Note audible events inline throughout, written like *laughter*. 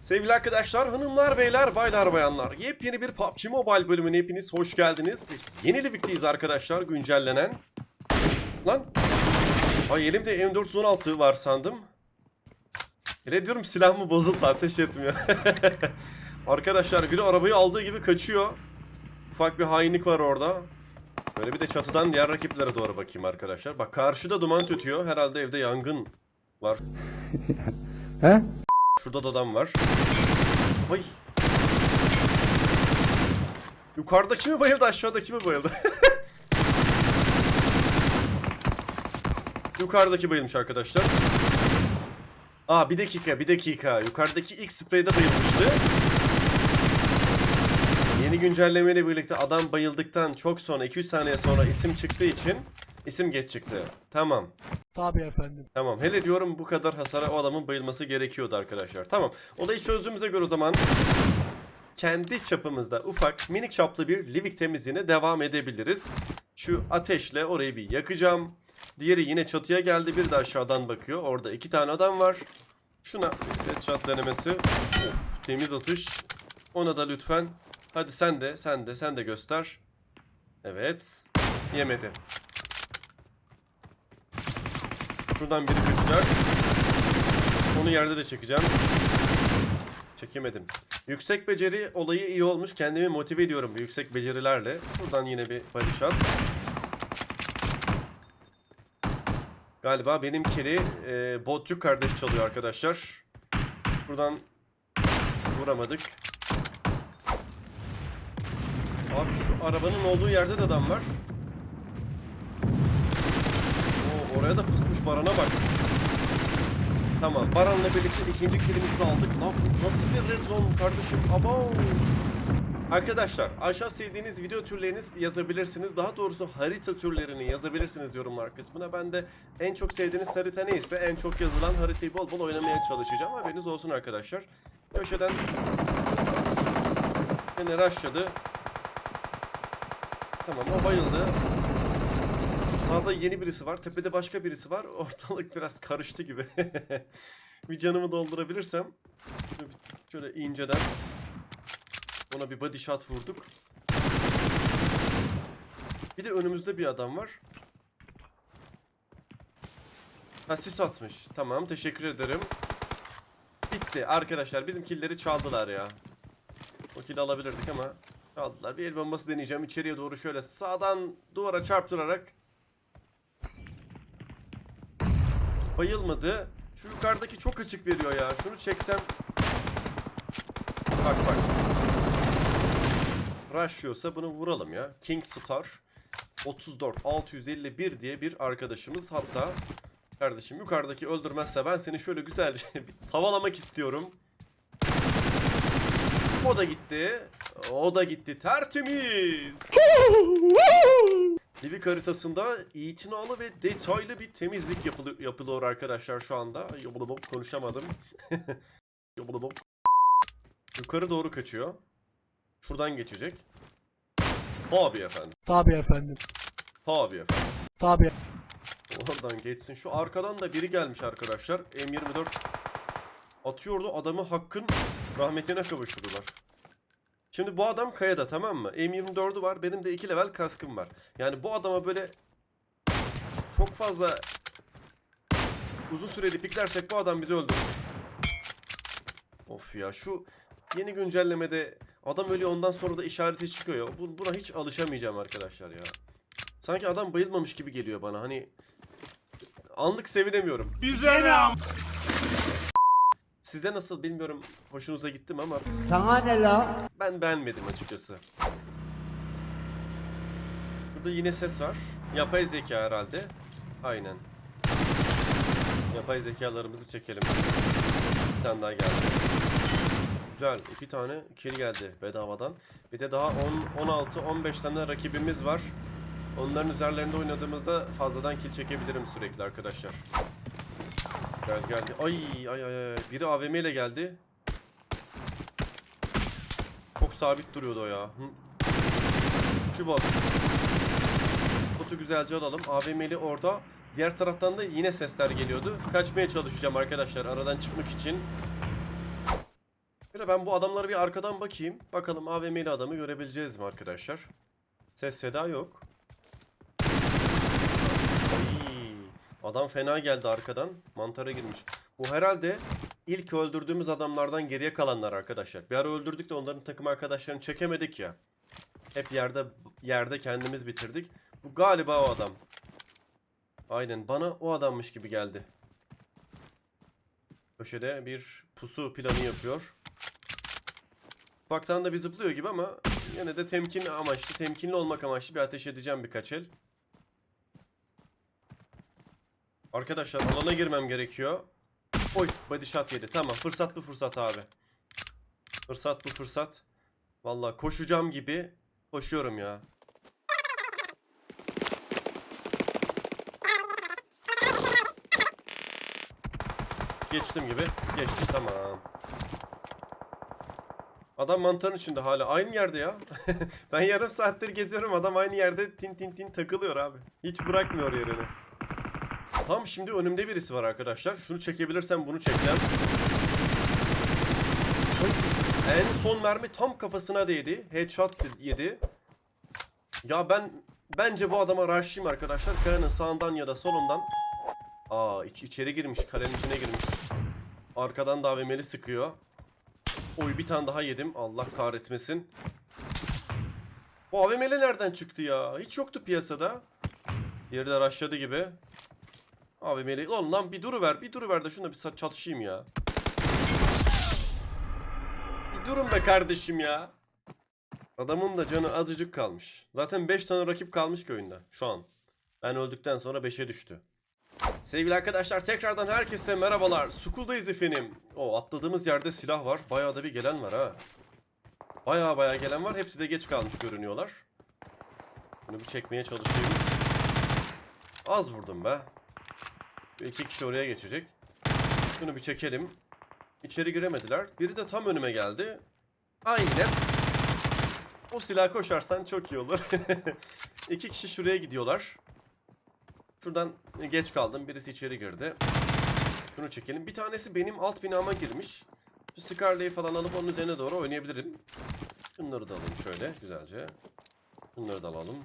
Sevgili arkadaşlar, hanımlar, beyler, baylar, bayanlar. Yepyeni bir PUBG Mobile bölümüne hepiniz hoş geldiniz. Yeni Livik'teyiz arkadaşlar, güncellenen. Lan. Ay elimde M416 var sandım. Öyle diyorum silahımı bozuldu ateş etmiyor. *laughs* arkadaşlar biri arabayı aldığı gibi kaçıyor. Ufak bir hainlik var orada. Böyle bir de çatıdan diğer rakiplere doğru bakayım arkadaşlar. Bak karşıda duman tütüyor. Herhalde evde yangın var. *laughs* He? Şurada da adam var. Ay. Yukarıdaki mi bayıldı aşağıdaki mi bayıldı? *laughs* Yukarıdaki bayılmış arkadaşlar. Aa bir dakika bir dakika. Yukarıdaki ilk spreyde bayılmıştı. Yeni güncellemeyle birlikte adam bayıldıktan çok sonra 2-3 saniye sonra isim çıktığı için isim geç çıktı. Tamam. Tabii efendim. Tamam. Hele diyorum bu kadar hasara o adamın bayılması gerekiyordu arkadaşlar. Tamam. Olayı çözdüğümüze göre o zaman kendi çapımızda ufak minik çaplı bir livik temizliğine devam edebiliriz. Şu ateşle orayı bir yakacağım. Diğeri yine çatıya geldi. Bir de aşağıdan bakıyor. Orada iki tane adam var. Şuna headshot denemesi. Of, temiz atış. Ona da lütfen. Hadi sen de, sen de, sen de göster. Evet. Yemedi. Şuradan biri kaçacak. Onu yerde de çekeceğim. Çekemedim. Yüksek beceri olayı iyi olmuş. Kendimi motive ediyorum yüksek becerilerle. Buradan yine bir body shot. Galiba benim kili e, botçuk kardeş çalıyor arkadaşlar. Buradan vuramadık. Abi şu arabanın olduğu yerde de adam var. Oo, oraya da pusmuş Baran'a bak. Tamam. Baran'la birlikte ikinci kilimizi de aldık. Lan bu nasıl bir red zone kardeşim? Abo. Arkadaşlar aşağı sevdiğiniz video türleriniz yazabilirsiniz. Daha doğrusu harita türlerini yazabilirsiniz yorumlar kısmına. Ben de en çok sevdiğiniz harita neyse en çok yazılan haritayı bol bol oynamaya çalışacağım. Haberiniz olsun arkadaşlar. Köşeden yine rushladı. Tamam o bayıldı. Sağda yeni birisi var. Tepede başka birisi var. *laughs* Ortalık biraz karıştı gibi. *laughs* bir canımı doldurabilirsem. Şöyle inceden. Ona bir body shot vurduk. Bir de önümüzde bir adam var. Ha sis atmış. Tamam teşekkür ederim. Bitti arkadaşlar. Bizim killleri çaldılar ya. O kill alabilirdik ama çaldılar. Bir el bombası deneyeceğim. İçeriye doğru şöyle sağdan duvara çarptırarak Bayılmadı. Şu yukarıdaki çok açık veriyor ya. Şunu çeksem. Bak bak. Rushlıyorsa bunu vuralım ya. King Star 34 651 diye bir arkadaşımız. Hatta kardeşim yukarıdaki öldürmezse ben seni şöyle güzelce *laughs* bir tavalamak istiyorum. O da gitti. O da gitti. Tertemiz. *laughs* Livik haritasında itinalı ve detaylı bir temizlik yapılı, yapılıyor arkadaşlar şu anda. Yobulubop konuşamadım. *laughs* Yobulubop. Yukarı doğru kaçıyor. Şuradan geçecek. Abi efendim. Tabii efendim. Abi efendim. Tabii. Oradan geçsin. Şu arkadan da biri gelmiş arkadaşlar. M24 atıyordu. Adamı Hakk'ın rahmetine kavuşturdular. Şimdi bu adam kayada tamam mı? M24'ü var. Benim de 2 level kaskım var. Yani bu adama böyle çok fazla uzun süreli piklersek bu adam bizi öldürür. Of ya şu yeni güncellemede adam ölüyor ondan sonra da işareti çıkıyor ya. Bu- Buna hiç alışamayacağım arkadaşlar ya. Sanki adam bayılmamış gibi geliyor bana. Hani anlık sevinemiyorum. Bize ne Sizde nasıl bilmiyorum hoşunuza gitti mi ama Sana ne la? ben beğenmedim açıkçası. Burada yine ses var. Yapay zeka herhalde. Aynen. Yapay zekalarımızı çekelim. Bir tane daha geldi. Güzel. iki tane kill geldi bedavadan. Bir de daha 10, 16, 15 tane rakibimiz var. Onların üzerlerinde oynadığımızda fazladan kill çekebilirim sürekli arkadaşlar. Gel geldi. Ay ay ay. Biri AVM ile geldi. Çok sabit duruyordu o ya. Şu bot. Botu güzelce alalım. AVM'li orada. Diğer taraftan da yine sesler geliyordu. Kaçmaya çalışacağım arkadaşlar aradan çıkmak için. Şöyle ben bu adamlara bir arkadan bakayım. Bakalım AVM'li adamı görebileceğiz mi arkadaşlar? Ses seda yok. Ay, adam fena geldi arkadan. Mantara girmiş. Bu herhalde ilk öldürdüğümüz adamlardan geriye kalanlar arkadaşlar. Bir ara öldürdük de onların takım arkadaşlarını çekemedik ya. Hep yerde yerde kendimiz bitirdik. Bu galiba o adam. Aynen bana o adammış gibi geldi. Köşede bir pusu planı yapıyor. Ufaktan da bir zıplıyor gibi ama yine de temkin amaçlı, temkinli olmak amaçlı bir ateş edeceğim birkaç el. Arkadaşlar alana girmem gerekiyor. Oy body shot yedi. Tamam fırsat bu fırsat abi. Fırsat bu fırsat. Vallahi koşacağım gibi koşuyorum ya. Geçtim gibi. Geçtim tamam. Adam mantarın içinde hala. Aynı yerde ya. *laughs* ben yarım saattir geziyorum. Adam aynı yerde tin tin tin takılıyor abi. Hiç bırakmıyor yerini. Tam şimdi önümde birisi var arkadaşlar. Şunu çekebilirsem bunu çekeceğim. En son mermi tam kafasına değdi. Headshot yedi. Ya ben bence bu adama rushlayayım arkadaşlar. Kayanın sağından ya da solundan. Aa iç, içeri girmiş. Kalenin içine girmiş. Arkadan da AVM'li sıkıyor. Oy bir tane daha yedim. Allah kahretmesin. Bu AVM'li nereden çıktı ya? Hiç yoktu piyasada. Yeri de rushladı gibi. AVM'li. Oğlum lan bir duru ver. Bir duru ver de şuna bir çatışayım ya. Bir durun be kardeşim ya. Adamın da canı azıcık kalmış. Zaten 5 tane rakip kalmış ki oyunda şu an. Ben öldükten sonra 5'e düştü. Sevgili arkadaşlar tekrardan herkese merhabalar. Skull'dayız efendim. O atladığımız yerde silah var. Bayağı da bir gelen var ha. Bayağı bayağı gelen var. Hepsi de geç kalmış görünüyorlar. Bunu bir çekmeye çalışayım. Az vurdum be. İki kişi oraya geçecek. Bunu bir çekelim. İçeri giremediler. Biri de tam önüme geldi. Aynen. O silah koşarsan çok iyi olur. *laughs* İki kişi şuraya gidiyorlar. Şuradan geç kaldım. Birisi içeri girdi. Şunu çekelim. Bir tanesi benim alt binama girmiş. Şu Scarlet'i falan alıp onun üzerine doğru oynayabilirim. Bunları da alayım şöyle güzelce. Bunları da alalım.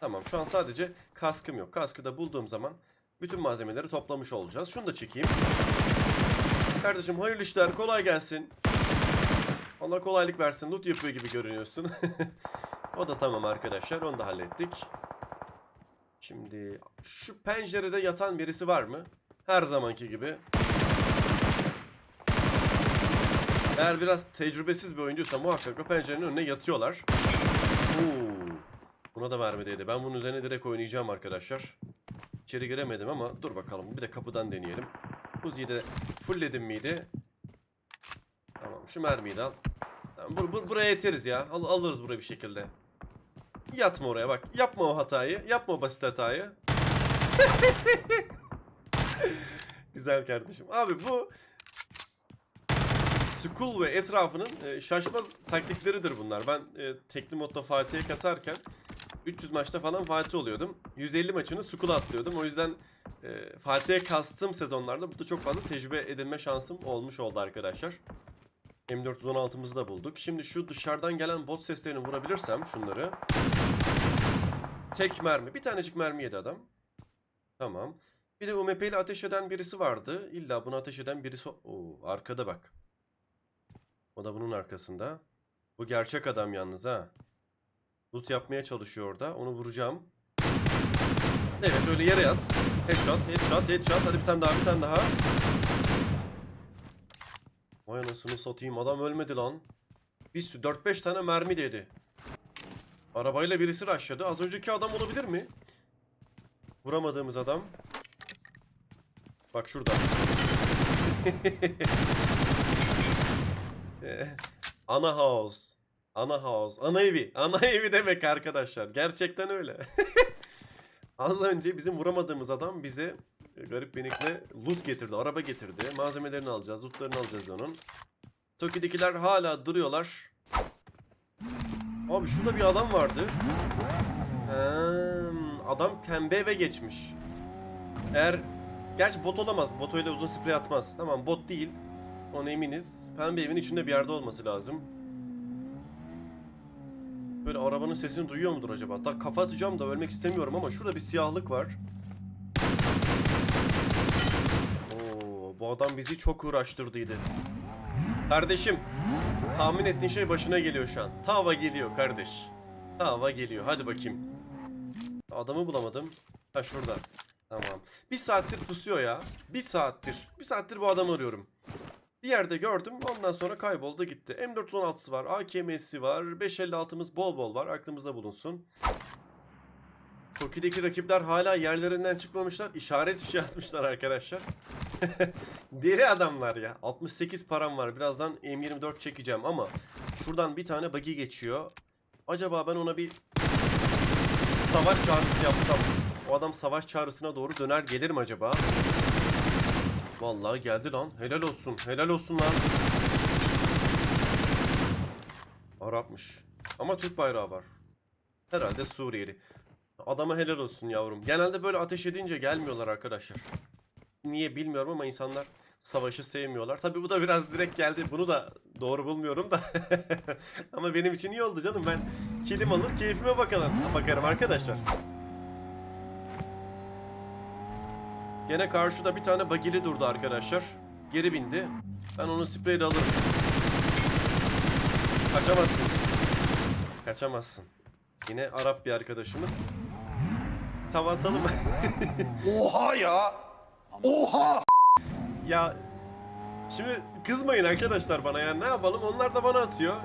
Tamam şu an sadece kaskım yok. Kaskı da bulduğum zaman bütün malzemeleri toplamış olacağız. Şunu da çekeyim. Kardeşim hayırlı işler kolay gelsin. Allah kolaylık versin. Loot yapıyor gibi görünüyorsun. *laughs* o da tamam arkadaşlar. Onu da hallettik. Şimdi şu pencerede yatan birisi var mı? Her zamanki gibi. Eğer biraz tecrübesiz bir oyuncuysa muhakkak o pencerenin önüne yatıyorlar. Oo. Buna da vermediydi. Ben bunun üzerine direkt oynayacağım arkadaşlar. İçeri giremedim ama dur bakalım. Bir de kapıdan deneyelim. Uzi'yi de fullledim miydi? Tamam şu mermiyi de al. Tamam, bur bur buraya yeteriz ya. Al alırız buraya bir şekilde. Yatma oraya bak. Yapma o hatayı. Yapma o basit hatayı. *laughs* Güzel kardeşim. Abi bu Skull ve etrafının e, şaşmaz taktikleridir bunlar. Ben e, tekli modda Fatih'e kasarken 300 maçta falan Fatih oluyordum. 150 maçını Skull atlıyordum. O yüzden e, Fatih'e kastığım sezonlarda burada çok fazla tecrübe edinme şansım olmuş oldu arkadaşlar. M416'mızı da bulduk. Şimdi şu dışarıdan gelen bot seslerini vurabilirsem şunları. Tek mermi. Bir tanecik mermi yedi adam. Tamam. Bir de UMP ile ateş eden birisi vardı. İlla bunu ateş eden birisi... Oo, arkada bak. O da bunun arkasında. Bu gerçek adam yalnız ha. Loot yapmaya çalışıyor orada. Onu vuracağım. Evet öyle yere yat. Headshot, headshot, headshot. Hadi bir tane daha, bir tane daha. Vay anasını satayım. Adam ölmedi lan. Bir sürü 4-5 tane mermi dedi. Arabayla birisi rushladı. Az önceki adam olabilir mi? Vuramadığımız adam. Bak şurada. *laughs* Eh, ana house. Ana house. Ana evi. Ana *laughs* evi demek arkadaşlar. Gerçekten öyle. *laughs* Az önce bizim vuramadığımız adam bize e, garip benikle loot getirdi. Araba getirdi. Malzemelerini alacağız. Lootlarını alacağız onun. Toki'dekiler hala duruyorlar. Abi şurada bir adam vardı. Hmm, adam pembe eve geçmiş. Eğer... Gerçi bot olamaz. Bot öyle uzun sprey atmaz. Tamam bot değil. Ona eminiz. Pembe evin içinde bir yerde olması lazım. Böyle arabanın sesini duyuyor mudur acaba? Hatta kafa atacağım da ölmek istemiyorum ama şurada bir siyahlık var. Oo, bu adam bizi çok uğraştırdıydı. Kardeşim, tahmin ettiğin şey başına geliyor şu an. Tava geliyor kardeş. Tava geliyor. Hadi bakayım. Adamı bulamadım. Ha şurada. Tamam. Bir saattir pusuyor ya. Bir saattir. Bir saattir bu adamı arıyorum. Bir yerde gördüm. Ondan sonra kayboldu gitti. M416'sı var. AKM'si var. 556'mız bol bol var. Aklımızda bulunsun. Toki'deki rakipler hala yerlerinden çıkmamışlar. İşaret fişi *laughs* atmışlar arkadaşlar. *laughs* Deli adamlar ya. 68 param var. Birazdan M24 çekeceğim ama şuradan bir tane buggy geçiyor. Acaba ben ona bir savaş çağrısı yapsam o adam savaş çağrısına doğru döner gelir mi acaba? Vallahi geldi lan. Helal olsun. Helal olsun lan. Arapmış. Ama Türk bayrağı var. Herhalde Suriyeli. Adama helal olsun yavrum. Genelde böyle ateş edince gelmiyorlar arkadaşlar. Niye bilmiyorum ama insanlar savaşı sevmiyorlar. Tabi bu da biraz direkt geldi. Bunu da doğru bulmuyorum da. *laughs* ama benim için iyi oldu canım. Ben kilim alır keyfime bakalım. Bakarım arkadaşlar. Gene karşıda bir tane bagili durdu arkadaşlar. Geri bindi. Ben onu spreyle alırım. Kaçamazsın. Kaçamazsın. Yine Arap bir arkadaşımız. Tava atalım. *laughs* Oha ya. Oha. ya şimdi kızmayın arkadaşlar bana ya ne yapalım onlar da bana atıyor.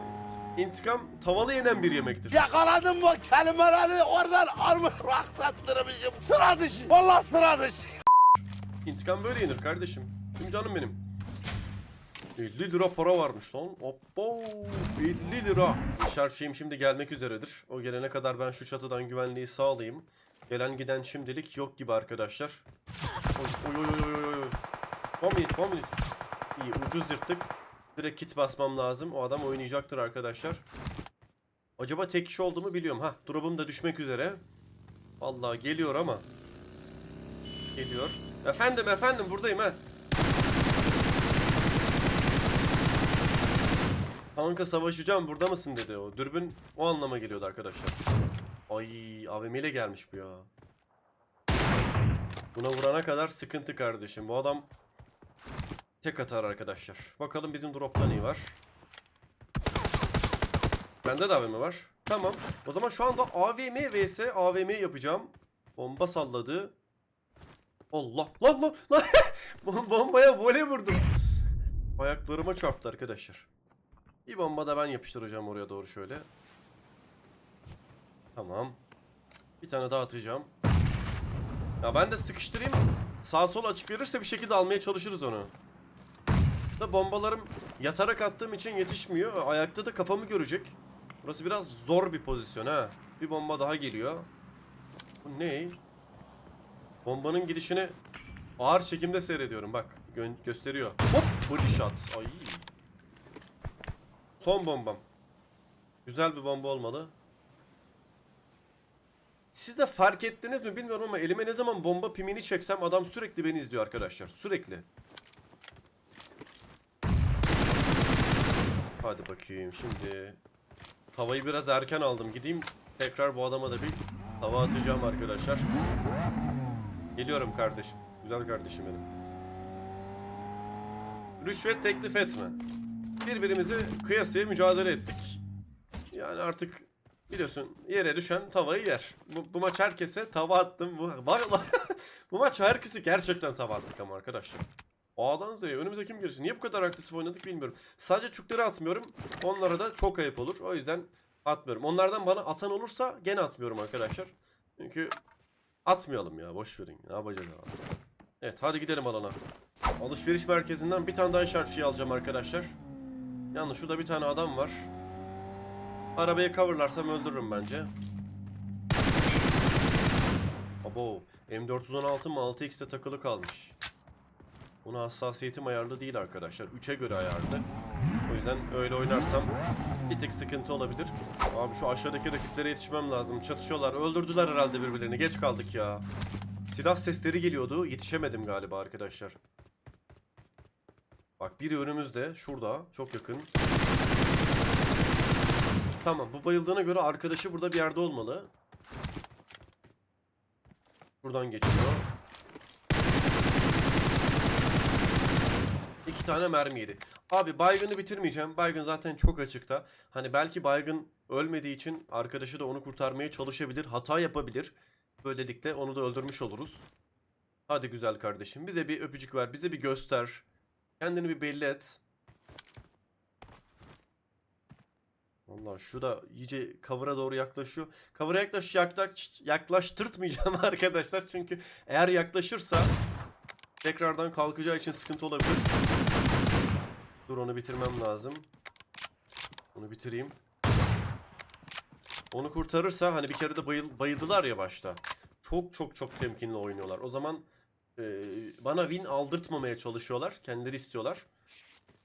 İntikam tavalı yenen bir yemektir. Yakaladım bu kelimeleri oradan almış raksattırmışım. Sıra dışı. Vallahi sıra dışı. İntikam böyle yenir kardeşim. Şimdi canım benim. 50 lira para varmış lan. Hoppo 50 lira. Şarj şeyim şimdi gelmek üzeredir. O gelene kadar ben şu çatıdan güvenliği sağlayayım. Gelen giden şimdilik yok gibi arkadaşlar. Oy oy oy oy oy. One minute one minute. İyi ucuz yırttık. Direkt kit basmam lazım. O adam oynayacaktır arkadaşlar. Acaba tek kişi olduğumu biliyorum. Ha drop'um da düşmek üzere. Vallahi geliyor ama. Geliyor. Efendim efendim buradayım ha. Kanka savaşacağım burada mısın dedi o. Dürbün o anlama geliyordu arkadaşlar. Ay AVM ile gelmiş bu ya. Buna vurana kadar sıkıntı kardeşim. Bu adam tek atar arkadaşlar. Bakalım bizim dropta ne var. Bende de AVM var. Tamam. O zaman şu anda AVM vs AVM yapacağım. Bomba salladı. Allah lan lan *laughs* lan Bom- bombaya voley vurdum. Ayaklarıma çarptı arkadaşlar. Bir bomba da ben yapıştıracağım oraya doğru şöyle. Tamam. Bir tane daha atacağım. Ya ben de sıkıştırayım. Sağ sol açık verirse bir şekilde almaya çalışırız onu. Da bombalarım yatarak attığım için yetişmiyor. Ayakta da kafamı görecek. Burası biraz zor bir pozisyon ha. Bir bomba daha geliyor. Bu ne? Bombanın gidişini ağır çekimde seyrediyorum bak. Gö- gösteriyor. Hop! Body shot. Ay. Son bombam. Güzel bir bomba olmalı. Siz de fark ettiniz mi bilmiyorum ama elime ne zaman bomba pimini çeksem adam sürekli beni izliyor arkadaşlar. Sürekli. Hadi bakayım şimdi. Havayı biraz erken aldım. Gideyim tekrar bu adama da bir hava atacağım arkadaşlar. Geliyorum kardeşim. Güzel kardeşim benim. Rüşvet teklif etme. Birbirimizi kıyasıya mücadele ettik. Yani artık biliyorsun yere düşen tavayı yer. Bu, bu maç herkese tava attım. Bu, vallahi *laughs* bu maç herkese gerçekten tava attık ama arkadaşlar. A'dan Z'ye önümüze kim girsin? Niye bu kadar agresif oynadık bilmiyorum. Sadece çukları atmıyorum. Onlara da çok ayıp olur. O yüzden atmıyorum. Onlardan bana atan olursa gene atmıyorum arkadaşlar. Çünkü atmayalım ya boş verin. Ne yapacağız? Evet hadi gidelim alana. Alışveriş merkezinden bir tane daha şarjı alacağım arkadaşlar. Yalnız şurada bir tane adam var. Arabayı coverlarsam öldürürüm bence. Abo M416 mı 6x'te takılı kalmış. Buna hassasiyetim ayarlı değil arkadaşlar. 3'e göre ayarlı. Yüzden öyle oynarsam bir tık sıkıntı olabilir. Abi şu aşağıdaki rakiplere yetişmem lazım. Çatışıyorlar. Öldürdüler herhalde birbirlerini. Geç kaldık ya. Silah sesleri geliyordu. Yetişemedim galiba arkadaşlar. Bak biri önümüzde. Şurada. Çok yakın. Tamam bu bayıldığına göre arkadaşı burada bir yerde olmalı. Buradan geçiyor. İki tane mermi yedi. Abi baygını bitirmeyeceğim. Baygın zaten çok açıkta. Hani belki baygın ölmediği için arkadaşı da onu kurtarmaya çalışabilir. Hata yapabilir. Böylelikle onu da öldürmüş oluruz. Hadi güzel kardeşim. Bize bir öpücük ver. Bize bir göster. Kendini bir belli et. Vallahi şu da iyice cover'a doğru yaklaşıyor. Cover'a yaklaş, yaklaş, yaklaştırtmayacağım *laughs* arkadaşlar. Çünkü eğer yaklaşırsa tekrardan kalkacağı için sıkıntı olabilir. Dur onu bitirmem lazım. Onu bitireyim. Onu kurtarırsa hani bir kere de bayıl, bayıldılar ya başta. Çok çok çok temkinli oynuyorlar. O zaman e, bana win aldırtmamaya çalışıyorlar. Kendileri istiyorlar.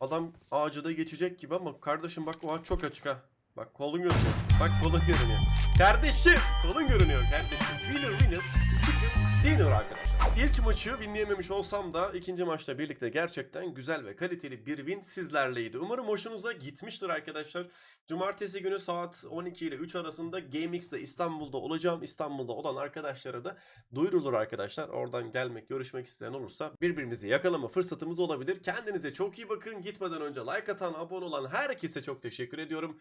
Adam ağacı da geçecek gibi ama kardeşim bak o ağaç çok açık ha. Bak kolun görünüyor. Bak kolun görünüyor. Kardeşim kolun görünüyor kardeşim. Winner winner. Chicken dinner arkadaşlar. İlk maçı winleyememiş olsam da ikinci maçta birlikte gerçekten güzel ve kaliteli bir win sizlerleydi. Umarım hoşunuza gitmiştir arkadaşlar. Cumartesi günü saat 12 ile 3 arasında GameX'de İstanbul'da olacağım. İstanbul'da olan arkadaşlara da duyurulur arkadaşlar. Oradan gelmek, görüşmek isteyen olursa birbirimizi yakalama fırsatımız olabilir. Kendinize çok iyi bakın. Gitmeden önce like atan, abone olan herkese çok teşekkür ediyorum.